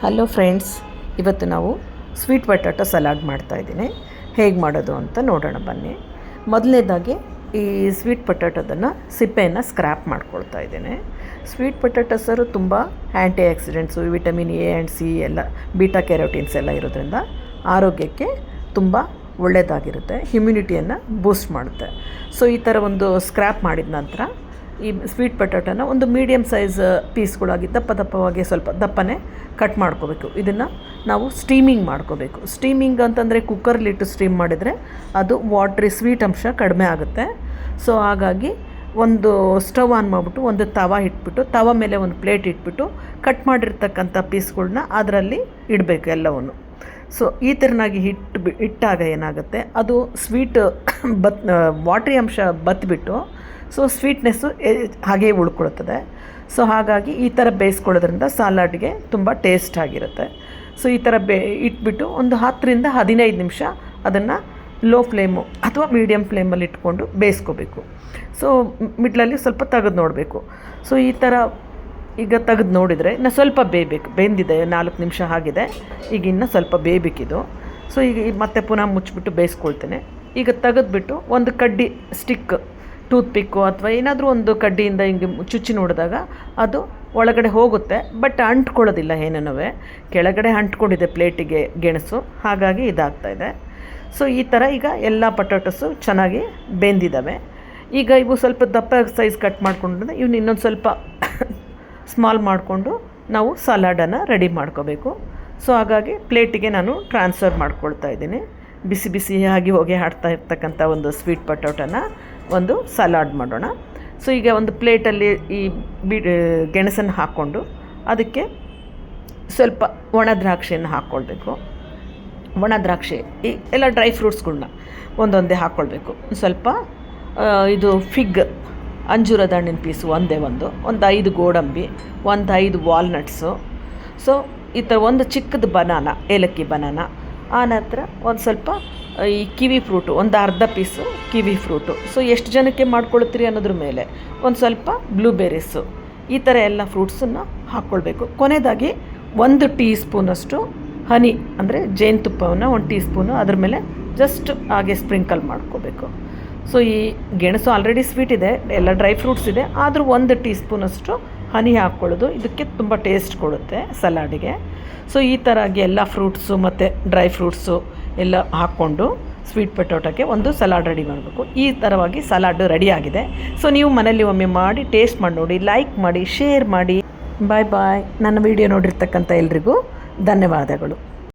Hello friends, ಇವತ್ತು ನಾವು sweet potato salad ಮಾಡ್ತಾಯಿದ್ದೀನಿ ಹೇಗೆ ಮಾಡೋದು ಅಂತ ನೋಡೋಣ ಬನ್ನಿ. ಮೊದಲನೇದಾಗಿ ಈ ಸ್ವೀಟ್ ಪೊಟ್ಯಾಟೊದನ್ನು ಸಿಪ್ಪೆಯನ್ನು ಸ್ಕ್ರ್ಯಾಪ್ ಮಾಡ್ಕೊಳ್ತಾ ಇದ್ದೇನೆ. ಸ್ವೀಟ್ ಪೊಟ್ಯಾಟೊಸರು ತುಂಬ antioxidants vitamin A and C ಎಲ್ಲ, ಬೀಟಾ ಕ್ಯಾರೋಟೀನ್ಸ್ ಎಲ್ಲ ಇರೋದ್ರಿಂದ ಆರೋಗ್ಯಕ್ಕೆ ತುಂಬ ಒಳ್ಳೆಯದಾಗಿರುತ್ತೆ ಹ್ಯುಮಿನಿಟಿಯನ್ನು ಬೂಸ್ಟ್ ಮಾಡುತ್ತೆ. ಸೊ, ಈ ಥರ ಒಂದು ಸ್ಕ್ರ್ಯಾಪ್ ಮಾಡಿದ ನಂತರ ಈ ಸ್ವೀಟ್ ಪೊಟ್ಯಾಟೋನ ಒಂದು ಮೀಡಿಯಮ್ ಸೈಜ್ ಪೀಸ್ಗಳಾಗಿ ದಪ್ಪ ದಪ್ಪವಾಗಿ ಸ್ವಲ್ಪ ದಪ್ಪನೇ ಕಟ್ ಮಾಡ್ಕೋಬೇಕು. ಇದನ್ನು ನಾವು ಸ್ಟೀಮಿಂಗ್ ಮಾಡ್ಕೋಬೇಕು. ಸ್ಟೀಮಿಂಗ್ ಅಂತಂದರೆ ಕುಕ್ಕರ್ಲಿಟ್ಟು ಸ್ಟೀಮ್ ಮಾಡಿದರೆ ಅದು ವಾಟ್ರಿ ಸ್ವೀಟ್ ಅಂಶ ಕಡಿಮೆ ಆಗುತ್ತೆ. ಸೊ ಹಾಗಾಗಿ ಒಂದು ಸ್ಟವ್ ಆನ್ ಮಾಡಿಬಿಟ್ಟು ಒಂದು ತವ ಇಟ್ಬಿಟ್ಟು, ತವ ಮೇಲೆ ಒಂದು ಪ್ಲೇಟ್ ಇಟ್ಬಿಟ್ಟು ಕಟ್ ಮಾಡಿರ್ತಕ್ಕಂಥ ಪೀಸ್ಗಳನ್ನ ಅದರಲ್ಲಿ ಇಡಬೇಕು ಎಲ್ಲವನ್ನು. ಸೊ ಈ ಥರನಾಗಿ ಬಿ ಇಟ್ಟಾಗ ಏನಾಗುತ್ತೆ, ಅದು ಸ್ವೀಟ್ ಬತ್ ವಾಟ್ರಿ ಅಂಶ ಬತ್ಬಿಟ್ಟು ಸೊ ಸ್ವೀಟ್ನೆಸ್ಸು ಹಾಗೇ ಉಳ್ಕೊಳ್ತದೆ. ಸೊ ಹಾಗಾಗಿ ಈ ಥರ ಬೇಯಿಸ್ಕೊಳ್ಳೋದ್ರಿಂದ ಸಲಾಡ್ಗೆ ತುಂಬ ಟೇಸ್ಟ್ ಆಗಿರುತ್ತೆ. ಸೊ ಈ ಥರ ಬೇ, ಇಟ್ಬಿಟ್ಟು ಒಂದು ಹತ್ತರಿಂದ ಹದಿನೈದು ನಿಮಿಷ ಅದನ್ನು ಲೋ ಫ್ಲೇಮು ಅಥವಾ ಮೀಡಿಯಮ್ ಫ್ಲೇಮಲ್ಲಿ ಇಟ್ಕೊಂಡು ಬೇಯಿಸ್ಕೋಬೇಕು. ಸೊ ಮಿಡ್ಲಲ್ಲಿ ಸ್ವಲ್ಪ ತೆಗೆದು ನೋಡಬೇಕು. ಸೊ ಈ ಥರ ಈಗ ತೆಗೆದು ನೋಡಿದರೆ ಇನ್ನು ಸ್ವಲ್ಪ ಬೇಯಬೇಕು. ಬೆಂದಿದೆ, ನಾಲ್ಕು ನಿಮಿಷ ಆಗಿದೆ. ಈಗ ಇನ್ನು ಸ್ವಲ್ಪ ಬೇಯಬೇಕಿದು. ಸೊ ಈಗ ಮತ್ತೆ ಪುನಃ ಮುಚ್ಚಿಬಿಟ್ಟು ಬೇಯಿಸ್ಕೊಳ್ತೇನೆ. ಈಗ ತೆಗೆದ್ಬಿಟ್ಟು ಒಂದು ಕಡ್ಡಿ ಸ್ಟಿಕ್ ಟೂತ್ ಪಿಕ್ಕು ಅಥವಾ ಏನಾದರೂ ಒಂದು ಕಡ್ಡಿಯಿಂದ ಹಿಂಗೆ ಚುಚ್ಚಿ ನೋಡಿದಾಗ ಅದು ಒಳಗಡೆ ಹೋಗುತ್ತೆ, ಬಟ್ ಅಂಟ್ಕೊಳ್ಳೋದಿಲ್ಲ ಏನೂ ಕೆಳಗಡೆ ಅಂಟ್ಕೊಂಡಿದೆ ಪ್ಲೇಟಿಗೆ ಗೆಣಸು, ಹಾಗಾಗಿ ಇದಾಗ್ತಾ ಇದೆ. ಸೊ, ಈ ಥರ ಈಗ ಎಲ್ಲ ಪೊಟೊಟೊಸು ಚೆನ್ನಾಗಿ ಬೆಂದಿದ್ದಾವೆ ಈಗ ಇವು ಸ್ವಲ್ಪ ದಪ್ಪ ಸೈಜ್ ಕಟ್ ಮಾಡ್ಕೊಂಡ್ರೆ ಇವನ್ನ ಇನ್ನೊಂದು ಸ್ವಲ್ಪ ಸ್ಮಾಲ್ ಮಾಡಿಕೊಂಡು ನಾವು ಸಲಾಡನ್ನು ರೆಡಿ ಮಾಡ್ಕೋಬೇಕು. ಸೊ, ಹಾಗಾಗಿ ಪ್ಲೇಟಿಗೆ ನಾನು ಟ್ರಾನ್ಸ್ಫರ್ ಮಾಡ್ಕೊಳ್ತಾ ಇದ್ದೀನಿ. ಬಿಸಿ ಬಿಸಿಯಾಗಿ ಹೋಗಿ ಹಾಡ್ತಾ ಇರ್ತಕ್ಕಂಥ ಒಂದು ಸ್ವೀಟ್ ಪೊಟ್ಯಾಟೊನ ಒಂದು ಸಲಾಡ್ ಮಾಡೋಣ. ಸೊ ಈಗ ಒಂದು ಪ್ಲೇಟಲ್ಲಿ ಈ ಬಿ ಗೆಣಸನ್ನು ಹಾಕ್ಕೊಂಡು ಅದಕ್ಕೆ ಸ್ವಲ್ಪ ಒಣ ದ್ರಾಕ್ಷಿಯನ್ನು ಹಾಕ್ಕೊಳ್ಬೇಕು. ಒಣ ದ್ರಾಕ್ಷಿ, ಈ ಎಲ್ಲ ಡ್ರೈ ಫ್ರೂಟ್ಸ್ಗಳನ್ನ ಒಂದೊಂದೇ ಹಾಕ್ಕೊಳ್ಬೇಕು. ಸ್ವಲ್ಪ ಇದು ಫಿಗ್, ಅಂಜೂರದ ಹಣ್ಣಿನ ಪೀಸ್ ಒಂದೇ ಒಂದು ಒಂದು ಐದು ಗೋಡಂಬಿ, ಒಂದು ಐದು ವಾಲ್ನಟ್ಸು. ಸೊ ಈ ಥರ ಒಂದು ಚಿಕ್ಕದು ಬನಾನ, ಏಲಕ್ಕಿ ಬನಾನ. ಆ ನಂತರ ಒಂದು ಸ್ವಲ್ಪ ಈ ಕಿವಿ ಫ್ರೂಟು, ಒಂದು ಅರ್ಧ ಪೀಸು ಕಿವಿ ಫ್ರೂಟು. ಸೊ ಎಷ್ಟು ಜನಕ್ಕೆ ಮಾಡ್ಕೊಳ್ತೀರಿ ಅನ್ನೋದ್ರ ಮೇಲೆ ಒಂದು ಸ್ವಲ್ಪ ಬ್ಲೂಬೆರೀಸು ಈ ಥರ ಎಲ್ಲ ಫ್ರೂಟ್ಸನ್ನು ಹಾಕ್ಕೊಳ್ಬೇಕು. ಕೊನೆಯದಾಗಿ ಒಂದು ಟೀ ಸ್ಪೂನಷ್ಟು ಹನಿ ಅಂದರೆ ಜೇನುತುಪ್ಪವನ್ನು ಒಂದು ಟೀ ಸ್ಪೂನು ಅದ್ರ ಮೇಲೆ ಜಸ್ಟ್ ಹಾಗೆ ಸ್ಪ್ರಿಂಕಲ್ ಮಾಡ್ಕೋಬೇಕು. ಸೊ ಈ ಗೆಣಸು ಆಲ್ರೆಡಿ ಸ್ವೀಟ್ ಇದೆ, ಎಲ್ಲ ಡ್ರೈ ಫ್ರೂಟ್ಸ್ ಇದೆ, ಆದರೂ ಒಂದು ಟೀ ಸ್ಪೂನಷ್ಟು ಹನಿ ಹಾಕ್ಕೊಳ್ಳೋದು. ಇದಕ್ಕೆ ತುಂಬ ಟೇಸ್ಟ್ ಕೊಡುತ್ತೆ ಸಲಾಡಿಗೆ. ಸೊ ಈ ಥರ ಎಲ್ಲ ಫ್ರೂಟ್ಸು ಮತ್ತು ಡ್ರೈ ಫ್ರೂಟ್ಸು ಎಲ್ಲ ಹಾಕ್ಕೊಂಡು ಸ್ವೀಟ್ ಪೆಟೋಟೋಕ್ಕೆ ಒಂದು ಸಲಾಡ್ ರೆಡಿ ಮಾಡಬೇಕು. ಈ ಥರವಾಗಿ ಸಲಾಡ್ ರೆಡಿ ಆಗಿದೆ. ಸೊ ನೀವು ಮನೇಲಿ ಒಮ್ಮೆ ಮಾಡಿ ಟೇಸ್ಟ್ ಮಾಡಿ ನೋಡಿ ಲೈಕ್ ಮಾಡಿ ಶೇರ್ ಮಾಡಿ. ಬಾಯ್ ಬಾಯ್ ನನ್ನ ವಿಡಿಯೋ ನೋಡಿರ್ತಕ್ಕಂಥ ಎಲ್ರಿಗೂ ಧನ್ಯವಾದಗಳು.